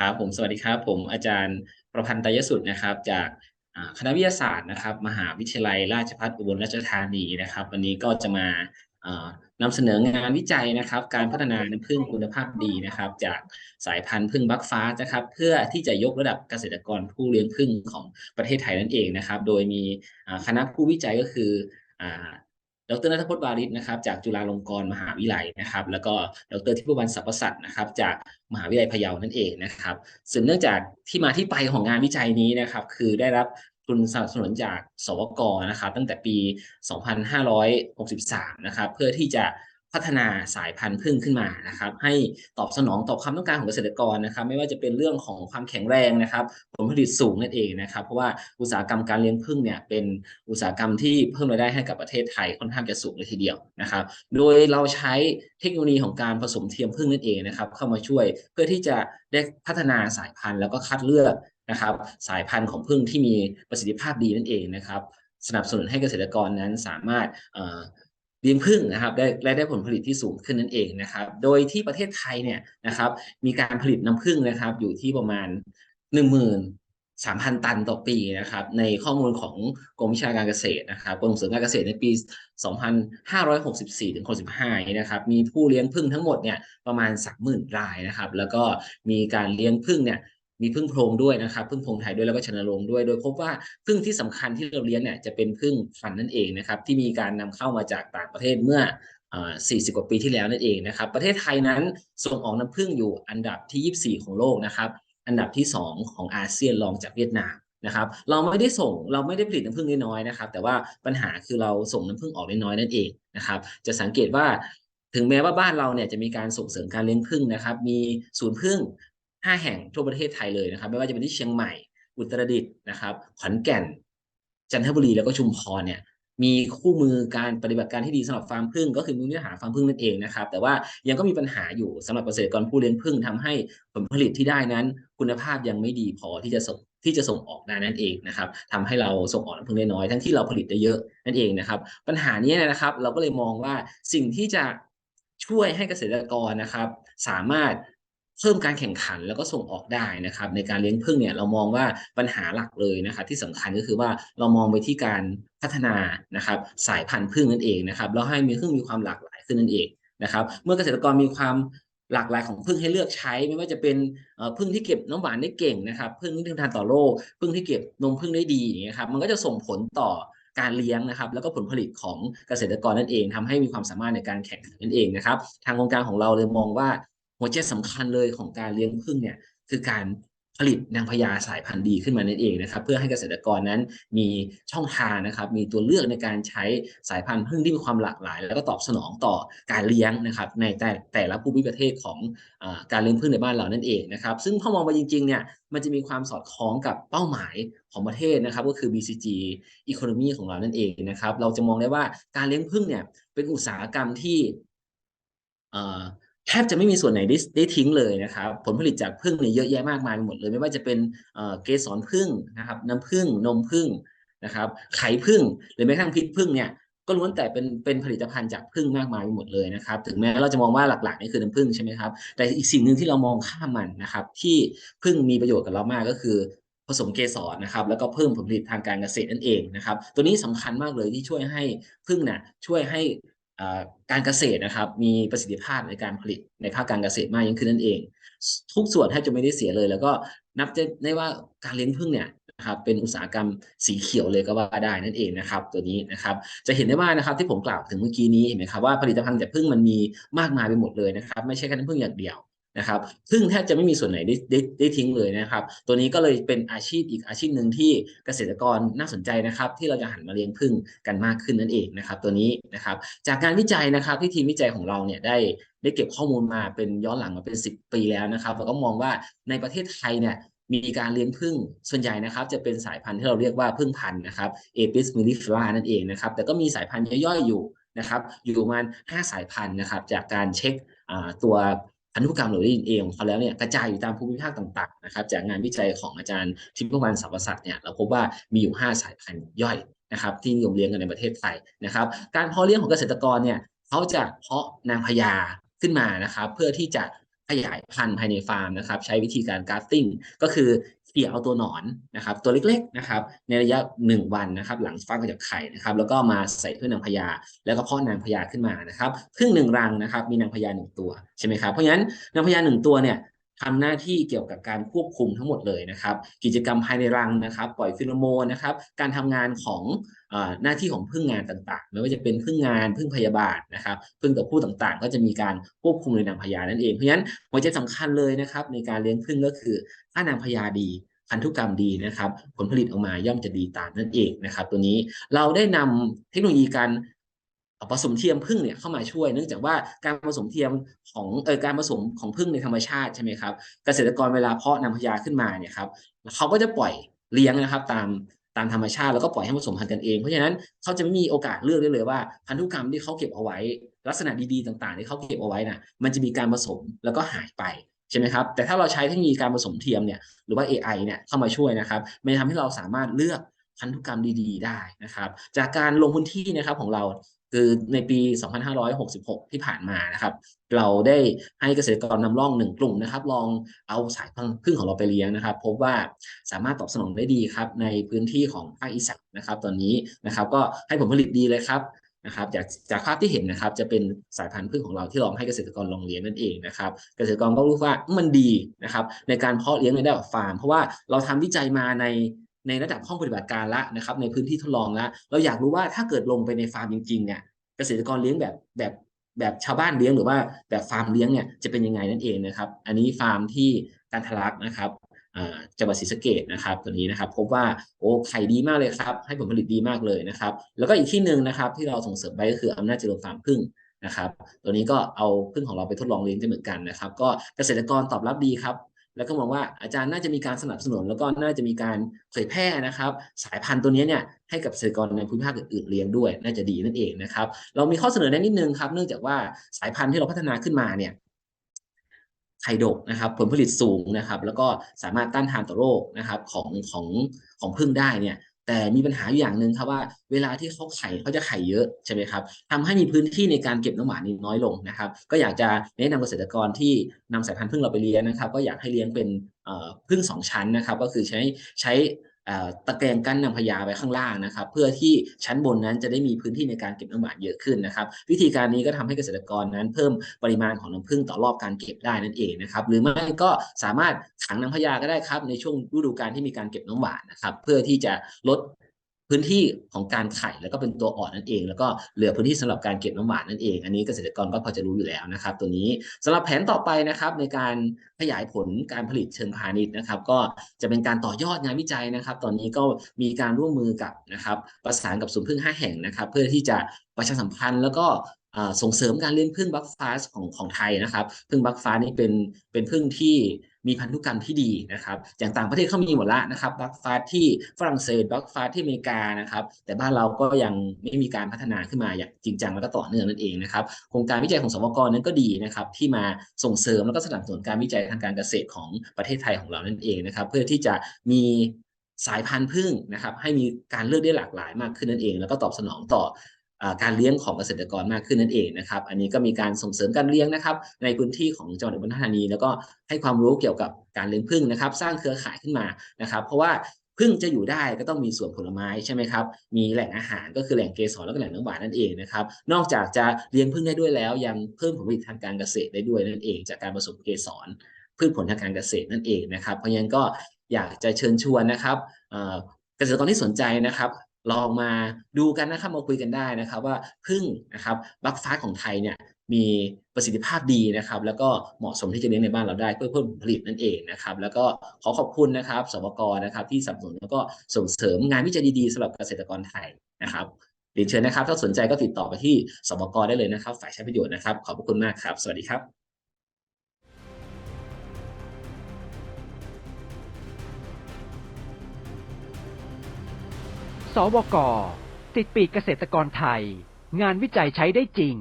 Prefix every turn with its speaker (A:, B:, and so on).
A: ครับผมสวัสดีครับ ผมอาจารย์ประพันธ์ตยสุดนะครับ จากคณะวิทยาศาสตร์นะครับ มหาวิทยาลัยราชภัฏอุบลราชธานีนะครับ วันนี้ก็จะมาอ่านำเสนองานวิจัยนะครับ การพัฒนาน้ำผึ้งคุณภาพดีนะครับ จากสายพันธุ์ผึ้งบักฟ้านะครับ เพื่อที่จะยกระดับเกษตรกรผู้เลี้ยงผึ้งของประเทศไทยนั่นเองนะครับ โดยมีคณะผู้วิจัยก็คือ ดรนัทพจน์วาริศนะครับจากจุฬาลงกรณ์มหาวิทยาลัยนะครับ แล้วก็ดรทิพวรรณสัพพสัตว์นะครับ จากมหาวิทยาลัยพะเยานั่นเองนะครับส่วนเนื่องจากที่มาที่ไปของงานวิจัยนี้นะครับ คือได้รับทุนสนับสนุนจากสวกนะครับ ตั้งแต่ปี 2563 นะครับ เพื่อที่จะ พัฒนาสายพันธุ์พึ่งขึ้นมานะครับ ให้ตอบสนองต่อความต้องการของเกษตรกรนะครับ ไม่ว่าจะเป็นเรื่องของความแข็งแรงนะครับ ผลผลิตสูงนั่นเองนะครับ เพราะว่าอุตสาหกรรมการเลี้ยงผึ้งเนี่ยเป็นอุตสาหกรรมที่เพิ่มรายได้ให้กับประเทศไทยค่อนข้างจะสูงเลยทีเดียวนะครับ โดยเราใช้เทคโนโลยีของการผสมเทียมผึ้งนั่นเองนะครับ เข้ามาช่วยเพื่อที่จะได้พัฒนาสายพันธุ์แล้วก็คัดเลือกนะครับ สายพันธุ์ของผึ้งที่มีประสิทธิภาพดีนั่นเองนะครับ สนับสนุนให้เกษตรกรนั้นสามารถ เลี้ยงผึ้งนะครับได้และได้ผลผลิตที่สูงขึ้นนั่นเองนะครับ โดยที่ประเทศไทยเนี่ยนะครับมีการผลิตน้ำผึ้งนะครับอยู่ที่ประมาณ 1 0 0 0 0 3,000 ตันต่อปีนะครับ ในข้อมูลของกรมวิชาการเกษตรนะครับกรมส่งเสริมการเกษตรในปี 2564ถึง65นะครับ มีผู้เลี้ยงผึ้งทั้งหมดเนี่ยประมาณ 30,000 รายนะครับ แล้วก็มีการเลี้ยงผึ้งเนี่ย มีพึ่งโพรงด้วยนะครับพึ่งโพรงไทยด้วยแล้วก็ชนโรงด้วย โดยพบว่าพึ่งที่สำคัญที่เราเลี้ยงเนี่ยจะเป็นพึ่งฟันนั่นเองนะครับที่มีการนำเข้ามาจากต่างประเทศเมื่อ 40 กว่าปีที่แล้วนั่นเองนะครับ ประเทศไทยนั้นส่งออกน้ำผึ้งอยู่อันดับที่ 24 ของโลกนะครับ อันดับที่ 2 ของอาเซียนรองจากเวียดนามนะครับ เราไม่ได้ส่งเราไม่ได้ผลิตน้ำผึ้งน้อยๆนะครับ แต่ว่าปัญหาคือเราส่งน้ำผึ้งออกน้อยๆนั่นเองนะครับ จะสังเกตว่าถึงแม้ว่าบ้านเราเนี่ยจะมีการส่งเสริมการเลี้ยงผึ้งนะครับ มีศูนย์ผึ้ง ห้าแห่งทั่วประเทศไทยเลยนะครับ ไม่ว่าจะเป็นที่เชียงใหม่ อุตรดิตถ์นะครับ ขอนแก่น จันทบุรีแล้วก็ชุมพรเนี่ยมีคู่มือการปฏิบัติการที่ดีสำหรับฟาร์มพึ่งก็คือมือเนื้อหาฟาร์มพึ่งนั่นเองนะครับ แต่ว่ายังก็มีปัญหาอยู่สำหรับเกษตรกรผู้เลี้ยงพึ่งทำให้ผลผลิตที่ได้นั้น คุณภาพยังไม่ดีพอที่จะส่งที่จะส่งออกได้นั่นเองนะครับทำให้เราส่งออกน้ำผึ้งได้น้อยทั้งที่เราผลิตได้เยอะนั่นเองนะครับ ปัญหานี้นะครับ เราก็เลยมองว่าสิ่งที่จะช่วยให้เกษตรกรนะครับ สามารถ เพิ่มการแข่งขันแล้วก็ส่งออกได้นะครับ ในการเลี้ยงผึ้งเนี่ยเรามองว่าปัญหาหลักเลยนะครับที่สำคัญก็คือว่าเรามองไปที่การพัฒนานะครับ สายพันธุ์ผึ้งนั่นเองนะครับแล้วให้มีผึ้งมีความหลากหลายขึ้นนั่นเองนะครับ เมื่อเกษตรกรมีความหลากหลายของผึ้งให้เลือกใช้ไม่ว่าจะเป็นผึ้งที่เก็บน้ำหวานได้เก่งนะครับผึ้งที่ทนทานต่อโรคผึ้งที่เก็บนมผึ้งได้ดีอย่างเงี้ยครับมันก็จะส่งผลต่อการเลี้ยงนะครับ แล้วก็ผลผลิตของเกษตรกรนั่นเองทำให้มีความสามารถในการแข่งขันนั่นเองนะครับ ทางโครงการของเราเลยมองว่า หัวใจสำคัญเลยของการเลี้ยงผึ้งเนี่ยคือการผลิตนางพญาสายพันธุ์ดีขึ้นมานั่นเองนะครับ เพื่อให้เกษตรกรนั้นมีช่องทางนะครับ มีตัวเลือกในการใช้สายพันธุ์ผึ้งที่มีความหลากหลาย แล้วก็ตอบสนองต่อการเลี้ยงนะครับ ในแต่แต่ละภูมิประเทศของอการเลี้ยงผึ้งในบ้านเรานั่นเองนะครับ ซึ่งพอมองไปจริงๆเนี่ยมันจะมีความสอดคล้องกับเป้าหมายของประเทศนะครับ ก็คือ BCG Economy ของเรานั่นเองนะครับ เราจะมองได้ว่าการเลี้ยงผึ้งเนี่ยเป็นอุตสาหกรรมที่ แทบจะไม่มีส่วนไหนได้ได้ทิ้งเลยนะครับ ผลผลิตจากผึ้งเนี่ยเยอะแยะมากมายหมดเลย ไม่ว่าจะเป็นเกสรผึ้งนะครับ น้ำผึ้งนมผึ้งนะครับ ไข่ผึ้งหรือแม้กระทั่งพิษผึ้งเนี่ยก็ล้วนแต่เป็นเป็นผลิตภัณฑ์จากผึ้งมากมายหมดเลยนะครับ ถึงแม้เราจะมองว่าหลักๆนี่คือน้ำผึ้งใช่ไหมครับ แต่อีกสิ่งหนึ่งที่เรามองข้ามมันนะครับ ที่ผึ้งมีประโยชน์กับเรามากก็คือผสมเกสรนะครับแล้วก็เพิ่มผลผลิตทางการเกษตรนั่นเองนะครับ ตัวนี้สำคัญมากเลยที่ช่วยให้ผึ้งเนี่ยช่วยให้ การเกษตรนะครับ มีประสิทธิภาพในการผลิตในภาคการเกษตรมากยิ่งขึ้นนั่นเอง ทุกส่วนแทบจะไม่ได้เสียเลย แล้วก็นับจะได้ว่าการเลี้ยงพึ่งเนี่ยนะครับเป็นอุตสาหกรรมสีเขียวเลยก็ว่าได้นั่นเองนะครับ ตัวนี้นะครับจะเห็นได้ว่านะครับที่ผมกล่าวถึงเมื่อกี้นี้เห็นไหมครับว่าผลิตภัณฑ์จากพึ่งมันมีมากมายไปหมดเลยนะครับ ไม่ใช่แค่น้ำพึ่งอย่างเดียว นะครับ ซึ่งแทบจะไม่มีส่วนไหนได้ได้ได้ทิ้งเลยนะครับ ตัวนี้ก็เลยเป็นอาชีพอีกอาชีพหนึ่งที่เกษตรกรน่าสนใจนะครับ ที่เราจะหันมาเลี้ยงผึ้งกันมากขึ้นนั่นเองนะครับ ตัวนี้นะครับ จากการวิจัยนะครับที่ทีมวิจัยของเราเนี่ยได้ได้เก็บข้อมูลมาเป็นย้อนหลังมาเป็น 10 ปีแล้วนะครับเราก็มองว่าในประเทศไทยเนี่ยมีการเลี้ยงผึ้งส่วนใหญ่นะครับ จะเป็นสายพันธุ์ที่เราเรียกว่าผึ้งพันธุ์นะครับเอปิสมิลิฟลานั่นเองนะครับ แต่ก็มีสายพันธุ์ย่อยๆอยู่นะครับ อยู่ประมาณ 5 สายพันธุ์นะครับ จากการเช็คตัว พันธุกรรมหรือดีเอของเขาแล้วเนี่ยกระจายอยู่ตามภูมิภาคต่างๆนะครับจากงานวิจัยของอาจารย์ทิพวรรณสรรพสัตว์เนี่ยเราพบว่ามีอยู่ 5 สายพันธุ์ย่อยนะครับที่นิยมเลี้ยงกันในประเทศไทยนะครับ การเพาะเลี้ยงของเกษตรกรเนี่ยเขาจะเพาะนางพญาขึ้นมานะครับ เพื่อที่จะขยายพันธุ์ภายในฟาร์มนะครับ ใช้วิธีการการ์ติ้งก็คือ เขี่ยเอาตัวหนอนนะครับ ตัวเล็กๆนะครับ ในระยะ 1 วันนะครับ หลังฟักมาจากไข่นะครับ แล้วก็มาใส่เพื่อนางพญาแล้วก็พ่อนางพญาขึ้นมานะครับพึ่งหนึ่งรังนะครับ มีนางพญาหนึ่งตัวใช่ไหมครับเพราะฉะนั้นนางพญาหนึ่งตัวเนี่ย ทำหน้าที่เกี่ยวกับการควบคุมทั้งหมดเลยนะครับ กิจกรรมภายในรังนะครับ ปล่อยฟิโลโมนนะครับ การทำงานของอหน้าที่ของพึ่งงานต่างๆ ไม่ว่าจะเป็นพึ่งงานพึ่งพยาบาลนะครับ พึ่งตัวผู้ต่างๆ ก็จะมีการควบคุมในนางพญานั่นเอง เพราะฉะนั้นหัวใจสำคัญเลยนะครับ ในการเลี้ยงพึ่งก็คือถ้านางพญาดีพันธุกรรมดีนะครับ ผลผลิตออกมาย่อมจะดีตามนั่นเองนะครับ ตัวนี้เราได้นำเทคโนโลยีการ ผสมเทียมพึ่งเนี่ยเข้ามาช่วย เนื่องจากว่าการผสมเทียมของเออการผสมของพึ่งในธรรมชาติใช่ไหมครับ เกษตรกรเวลาเพาะนำพญาขึ้นมาเนี่ยครับเขาก็จะปล่อยเลี้ยงนะครับตามตามธรรมชาติแล้วก็ปล่อยให้ผสมพันธุ์กันเอง เพราะฉะนั้นเขาจะไม่มีโอกาสเลือกได้เลยว่าพันธุกรรมที่เขาเก็บเอาไว้ ลักษณะดีๆต่างๆ ที่เขาเก็บเอาไว้น่ะมันจะมีการผสมแล้วก็หายไปใช่ไหมครับแต่ถ้าเราใช้เทคโนโลยีการผสมเทียมเนี่ยหรือว่า AI เนี่ยเข้ามาช่วยนะครับมันทำให้เราสามารถเลือกพันธุกรรมดีๆ ได้นะครับ จากการลงพื้นที่นะครับของเรา คือในปี 2566 ที่ผ่านมานะครับ เราได้ให้เกษตรกรนำร่องหนึ่งกลุ่มนะครับ ลองเอาสายพันธุ์พึ่งของเราไปเลี้ยงนะครับ พบว่าสามารถตอบสนองได้ดีครับ ในพื้นที่ของภาคอีสานนะครับ ตอนนี้นะครับ ก็ให้ผลผลิตดีเลยครับนะครับจากจากภาพที่เห็นนะครับจะเป็นสายพันธุ์พึ่งของเราที่ลองให้เกษตรกรลองเลี้ยงนั่นเองนะครับเกษตรกรก็รู้ว่ามันดีนะครับในการเพาะเลี้ยงในระดับฟาร์ม เพราะว่าเราทำวิจัยมาใน ในระดับห้องปฏิบัติการละนะครับ ในพื้นที่ทดลองละเราอยากรู้ว่าถ้าเกิดลงไปในฟาร์มจริงๆเนี่ยเกษตรกรเลี้ยงแบบแบบแบบชาวบ้านเลี้ยงหรือว่าแบบฟาร์มเลี้ยงเนี่ยจะเป็นยังไงนั่นเองนะครับ อันนี้ฟาร์มที่การทะลักนะครับอ่าจังหวัดศรีสะเกดนะครับตัวนี้นะครับ พบว่าโอ้ไข่ดีมากเลยครับ ให้ผลผลิตดีมากเลยนะครับ แล้วก็อีกที่หนึ่งนะครับ ที่เราส่งเสริมไปก็คืออำนาจเจริญฟาร์มพึ่งนะครับ ตัวนี้ก็เอาพึ่งของเราไปทดลองเลี้ยงได้เหมือนกันนะครับ ก็เกษตรกรตอบรับดีครับ แล้วก็มองว่าอาจารย์น่าจะมีการสนับสนุน แล้วก็น่าจะมีการเผยแพร่นะครับ สายพันธุ์ตัวนี้เนี่ยให้กับเกษตรกรในภูมิภาคอื่นๆเลี้ยงด้วย น่าจะดีนั่นเองนะครับ เรามีข้อเสนอแนะนิดนึงครับเนื่องจากว่าสายพันธุ์ที่เราพัฒนาขึ้นมาเนี่ยไข่ดกนะครับผลผลิตสูงนะครับ แล้วก็สามารถต้านทานต่อโรคนะครับของของของพึ่งได้เนี่ย แต่มีปัญหาอยู่อย่างหนึ่งครับว่าเวลาที่เขาไข่เขาจะไข่เยอะใช่ไหมครับทำให้มีพื้นที่ในการเก็บน้ำหวานนี่น้อยลงนะครับ ก็อยากจะแนะนำเกษตรกรที่นำสายพันธุ์พึ่งเราไปเลี้ยงนะครับ ก็อยากให้เลี้ยงเป็นเอ่อพึ่งสองชั้นนะครับ ก็คือใช้ใช้ ตะแกรงกั้นนางพญาไว้ข้างล่างนะครับ เพื่อที่ชั้นบนนั้นจะได้มีพื้นที่ในการเก็บน้ำหวานเยอะขึ้นนะครับ วิธีการนี้ก็ทำให้เกษตรกรนั้นเพิ่มปริมาณของน้ำผึ้งต่อรอบการเก็บได้นั่นเองนะครับ หรือไม่ก็สามารถขังนางพญาก็ได้ครับในช่วงฤดูการที่มีการเก็บน้ำหวานนะครับ เพื่อที่จะลด พื้นที่ของการไข่แล้วก็เป็นตัวอ่อนนั่นเอง แล้วก็เหลือพื้นที่สำหรับการเก็บน้ำหวานนั่นเอง อันนี้เกษตรกรก็พอจะรู้อยู่แล้วนะครับ ตัวนี้สำหรับแผนต่อไปนะครับในการขยายผลการผลิตเชิงพาณิชย์นะครับ ก็จะเป็นการต่อยอดงานวิจัยนะครับ ตอนนี้ก็มีการร่วมมือกับนะครับ ประสานกับศูนย์พึ่งห้าแห่งนะครับ เพื่อที่จะประชาสัมพันธ์แล้วก็ส่งเสริมการเลี้ยงพึ่งบัคฟาสของของไทยนะครับ พึ่งบัคฟาสนี่เป็นเป็นพึ่งที่ มีพันธุกรรมที่ดีนะครับอย่างต่างประเทศเขามีหมดละนะครับบัคฟาสที่ฝรั่งเศสบัคฟาสที่อเมริกานะครับ แต่บ้านเราก็ยังไม่มีการพัฒนาขึ้นมาอย่างจริงจังแล้วก็ต่อเนื่องนั่นเองนะครับโครงการวิจัยของสวกรนั้นก็ดีนะครับ ที่มาส่งเสริมแล้วก็สนับสนุนการวิจัยทางการเกษตรของประเทศไทยของเรานั่นเองนะครับ เพื่อที่จะมีสายพันธุ์พึ่งนะครับ ให้มีการเลือกได้หลากหลายมากขึ้นนั่นเอง แล้วก็ตอบสนองต่อ การเลี้ยงของเกษตรกรมากขึ้นนั่นเองนะครับ อันนี้ก็มีการส่งเสริมการเลี้ยงนะครับ ในพื้นที่ของจังหวัดอุบลราชธานี แล้วก็ให้ความรู้เกี่ยวกับการเลี้ยงผึ้งนะครับ สร้างเครือข่ายขึ้นมานะครับ เพราะว่าผึ้งจะอยู่ได้ก็ต้องมีสวนผลไม้ใช่ไหมครับ มีแหล่งอาหารก็คือแหล่งเกสรแล้วก็แหล่งน้ำหวานนั่นเองนะครับ นอกจากจะเลี้ยงผึ้งได้ด้วยแล้ว ยังเพิ่มผลผลิตทางการเกษตรได้ด้วยนั่นเอง จากการผสมเกสรพืชผลทางการเกษตรนั่นเองนะครับ เพราะฉะนั้นก็อยากจะเชิญชวนนะครับเกษตรกรที่สนใจนะครับ ลองมาดูกันนะครับมาคุยกันได้นะครับว่าพึ่งนะครับบัคฟ้าของไทยเนี่ยมีประสิทธิภาพดีนะครับ แล้วก็เหมาะสมที่จะเลี้ยงในบ้านเราได้เพื่อเพิ่มผลผลิตนั่นเองนะครับ แล้วก็ขอขอบคุณนะครับสวกนะครับ ที่สนับสนุนแล้วก็ส่งเสริมงานวิจัยดีๆสำหรับเกษตรกรไทยนะครับเรียนเชิญนะครับ ถ้าสนใจก็ติดต่อไปที่สวกได้เลยนะครับ ฝ่ายใช้ประโยชน์นะครับ ขอบคุณมากครับ สวัสดีครับ
B: สวกติดปีกเกษตรกรไทย งานวิจัยใช้ได้จริง